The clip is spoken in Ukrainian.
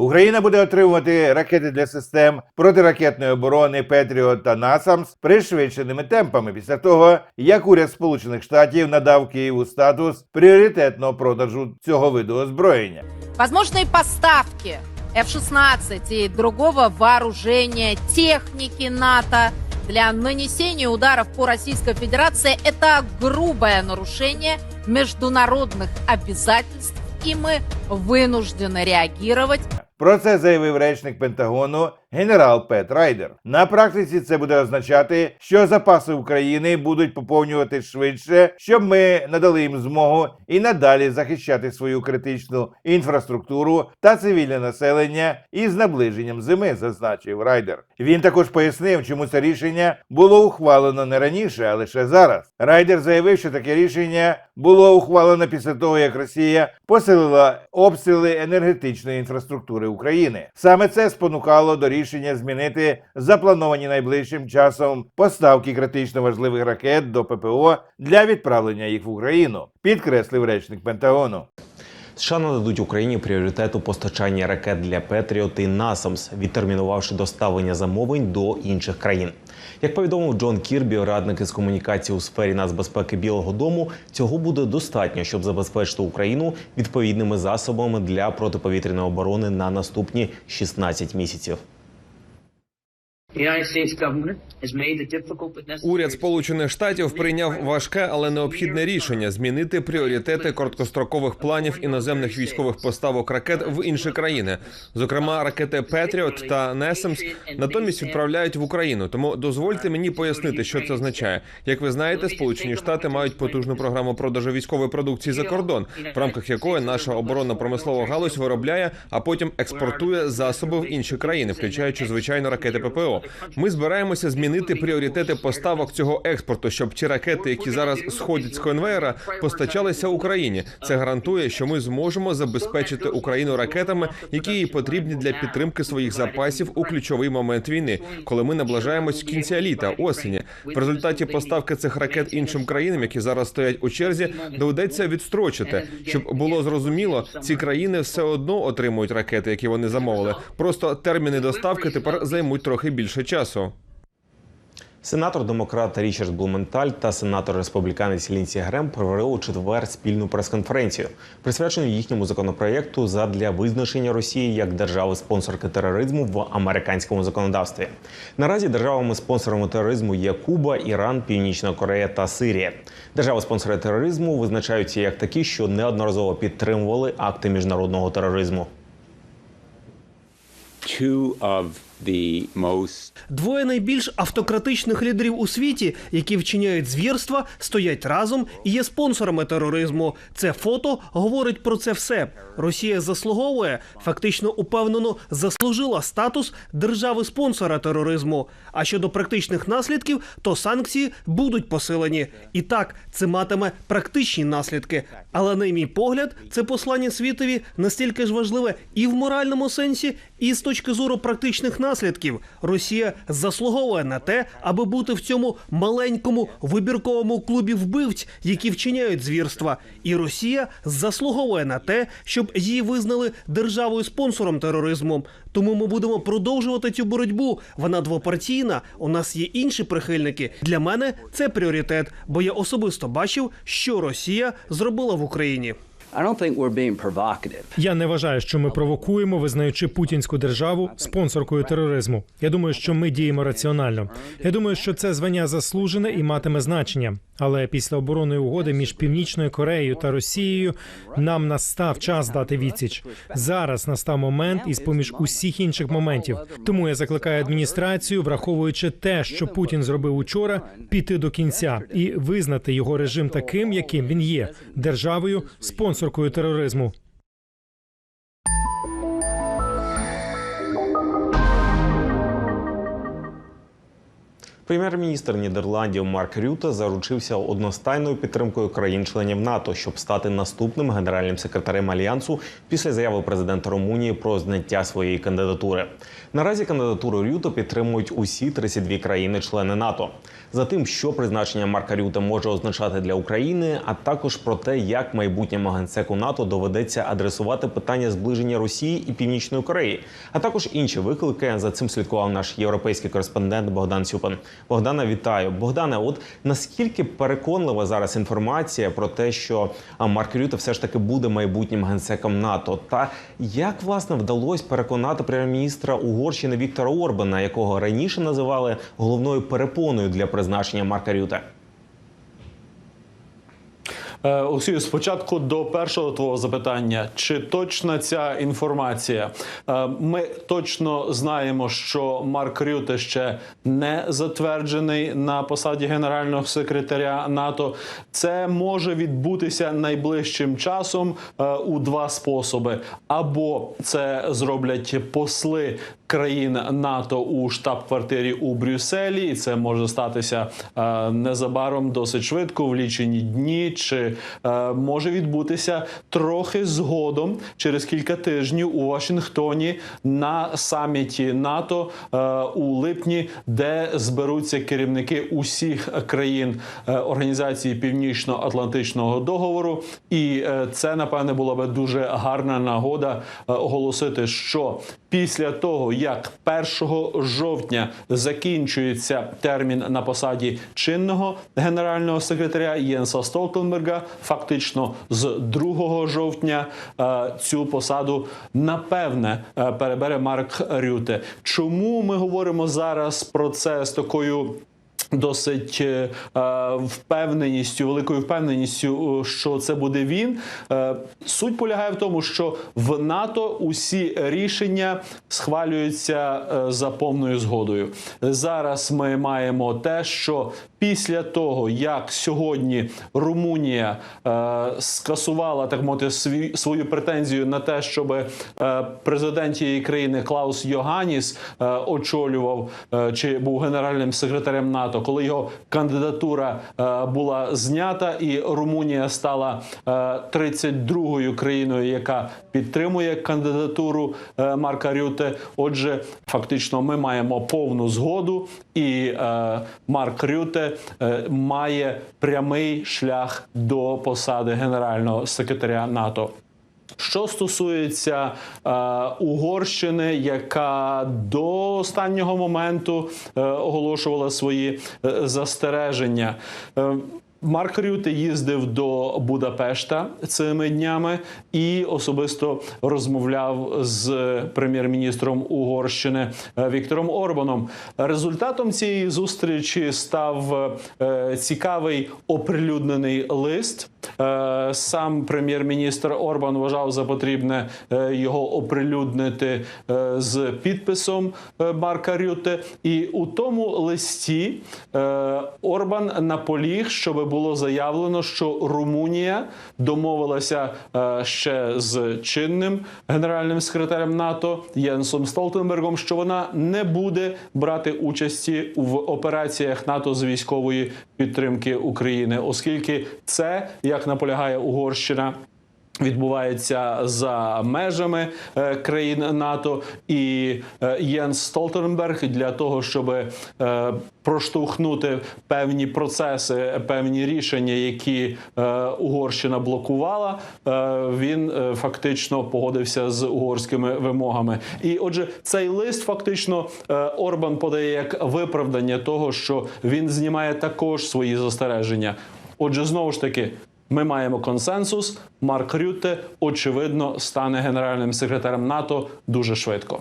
Україна буде отримувати ракети для систем протиракетної оборони Петріот та Насамс пришвидшеними темпами після того, як уряд Сполучених Штатів надав Києву статус пріоритетного продажу цього виду озброєння. Возможные поставки F-16 и другого вооружения, техники НАТО для нанесения ударов по Российской Федерации – это грубое нарушение международных обязательств, и мы вынуждены реагировать Про це заявив речник Пентагону генерал Пет Райдер. На практиці це буде означати, що запаси України будуть поповнювати швидше, щоб ми надали їм змогу і надалі захищати свою критичну інфраструктуру та цивільне населення із наближенням зими, зазначив Райдер. Він також пояснив, чому це рішення було ухвалено не раніше, а лише зараз. Райдер заявив, що таке рішення було ухвалено після того, як Росія посилила обстріли енергетичної інфраструктури України. Саме це спонукало до рішення змінити заплановані найближчим часом поставки критично важливих ракет до ППО для відправлення їх в Україну, підкреслив речник Пентагону. США нададуть Україні пріоритет у постачанні ракет для Петріот і Насамс, відтермінувавши доставлення замовлень до інших країн. Як повідомив Джон Кірбі, радник із комунікації у сфері нацбезпеки Білого Дому, цього буде достатньо, щоб забезпечити Україну відповідними засобами для протиповітряної оборони на наступні 16 місяців. Уряд Сполучених Штатів прийняв важке, але необхідне рішення змінити пріоритети короткострокових планів іноземних військових поставок ракет в інші країни. Зокрема, ракети Петріот та Несемс натомість відправляють в Україну. Тому дозвольте мені пояснити, що це означає. Як ви знаєте, Сполучені Штати мають потужну програму продажу військової продукції за кордон, в рамках якої наша оборонна промислова галузь виробляє, а потім експортує засоби в інші країни, включаючи звичайно ракети ППО. Ми збираємося змінити пріоритети поставок цього експорту, щоб ті ракети, які зараз сходять з конвейера, постачалися Україні. Це гарантує, що ми зможемо забезпечити Україну ракетами, які їй потрібні для підтримки своїх запасів у ключовий момент війни, коли ми наближаємось кінця літа, осені. В результаті поставки цих ракет іншим країнам, які зараз стоять у черзі, доведеться відстрочити, щоб було зрозуміло, ці країни все одно отримують ракети, які вони замовили. Просто терміни доставки тепер займуть трохи більше часу. Сенатор демократ Річард Блументаль та сенатор республіканець Лінсі Грем провели у четвер спільну прес-конференцію, присвячену їхньому законопроєкту задля визначення Росії як держави-спонсорки тероризму в американському законодавстві. Наразі державами-спонсорами тероризму є Куба, Іран, Північна Корея та Сирія. Держави-спонсори тероризму визначаються як такі, що неодноразово підтримували акти міжнародного тероризму. two of Двоє найбільш автократичних лідерів у світі, які вчиняють звірства, стоять разом і є спонсорами тероризму. Це фото говорить про це все. Росія заслуговує, фактично упевнено заслужила статус держави-спонсора тероризму. А щодо практичних наслідків, то санкції будуть посилені. І так, це матиме практичні наслідки. Але на мій погляд, це послання світові настільки ж важливе і в моральному сенсі, і з точки зору практичних наслідків. Росія заслуговує на те, аби бути в цьому маленькому вибірковому клубі вбивць, які вчиняють звірства. І Росія заслуговує на те, щоб її визнали державою спонсором тероризму. Тому ми будемо продовжувати цю боротьбу. Вона двопартійна. У нас є інші прихильники. Для мене це пріоритет, бо я особисто бачив, що Росія зробила в Україні. Я не вважаю, що ми провокуємо, визнаючи путінську державу спонсоркою тероризму. Я думаю, що ми діємо раціонально. Я думаю, що це звання заслужене і матиме значення. Але після оборонної угоди між Північною Кореєю та Росією нам настав час дати відсіч. Зараз настав момент із поміж усіх інших моментів. Тому я закликаю адміністрацію, враховуючи те, що Путін зробив учора, піти до кінця і визнати його режим таким, яким він є державою спонсоркою тероризму. Прем'єр-міністр Нідерландів Марк Рюте заручився одностайною підтримкою країн-членів НАТО, щоб стати наступним генеральним секретарем альянсу після заяви президента Румунії про зняття своєї кандидатури. Наразі кандидатуру Рюте підтримують усі 32 країни-члени НАТО. За тим, що призначення Марка Рюте може означати для України, а також про те, як майбутньому генсеку НАТО доведеться адресувати питання зближення Росії і Північної Кореї, а також інші виклики. За цим слідкував наш європейський кореспондент Богдан Сюпин. Богдана, вітаю. Богдане, от наскільки переконлива зараз інформація про те, що Марк Рюте все ж таки буде майбутнім генсеком НАТО, та як власне вдалося переконати прем'єр-міністра Угорщини Віктора Орбана, якого раніше називали головною перепоною для призначення Марка Рюте? Е, Олексію, спочатку до першого твого запитання: чи точна ця інформація? Е, Ми точно знаємо, що Марк Рюте ще не затверджений на посаді генерального секретаря НАТО. Це може відбутися найближчим часом е, у два способи: або це зроблять посли країн НАТО у штаб-квартирі у Брюсселі, і це може статися е, незабаром досить швидко, в лічені дні, чи е, може відбутися трохи згодом через кілька тижнів у Вашингтоні на саміті НАТО у липні, де зберуться керівники усіх країн е, організації Північно-Атлантичного договору, і е, це напевне була би дуже гарна нагода е, оголосити, що після того як 1 жовтня закінчується термін на посаді чинного генерального секретаря Єнса Столтенберга, фактично з 2 жовтня е, цю посаду напевне е, перебере Марк Рюте. Чому ми говоримо зараз про це з такою? Досить е, е, впевненістю, великою впевненістю, е, що це буде він. Е, суть полягає в тому, що в НАТО усі рішення схвалюються е, за повною згодою. Зараз ми маємо те, що після того, як сьогодні Румунія е, скасувала так мовити свій, свою претензію на те, щоб е, президент цієї країни Клаус Йоганіс е, очолював е, чи був генеральним секретарем НАТО, коли його кандидатура е, була знята, і Румунія стала е, 32-ю країною, яка підтримує кандидатуру е, Марка Рюте. Отже, фактично, ми маємо повну згоду, і е, Марк Рюте е, має прямий шлях до посади генерального секретаря НАТО. Що стосується е, Угорщини, яка до останнього моменту е, оголошувала свої е, застереження. Е, Марк Рюте їздив до Будапешта цими днями і особисто розмовляв з прем'єр-міністром Угорщини е, Віктором Орбаном. Результатом цієї зустрічі став е, цікавий оприлюднений лист. Е, Сам прем'єр-міністр Орбан вважав за потрібне е, його оприлюднити е, з підписом Марка Рюте. І у тому листі Орбан наполіг, щоб було заявлено, що Румунія домовилася ще з чинним генеральним секретарем НАТО Єнсом Столтенбергом, що вона не буде брати участі в операціях НАТО з військової підтримки України, оскільки це як наполягає Угорщина. Відбувається за межами е, країн НАТО і е, Єнс Столтенберг для того, щоб е, проштовхнути певні процеси, певні рішення, які Угорщина блокувала. Він фактично погодився з угорськими вимогами. І отже, цей лист фактично Орбан подає як виправдання того, що він знімає також свої застереження. Отже, знову ж таки. Ми маємо консенсус. Марк Рютте, очевидно, стане генеральним секретарем НАТО дуже швидко.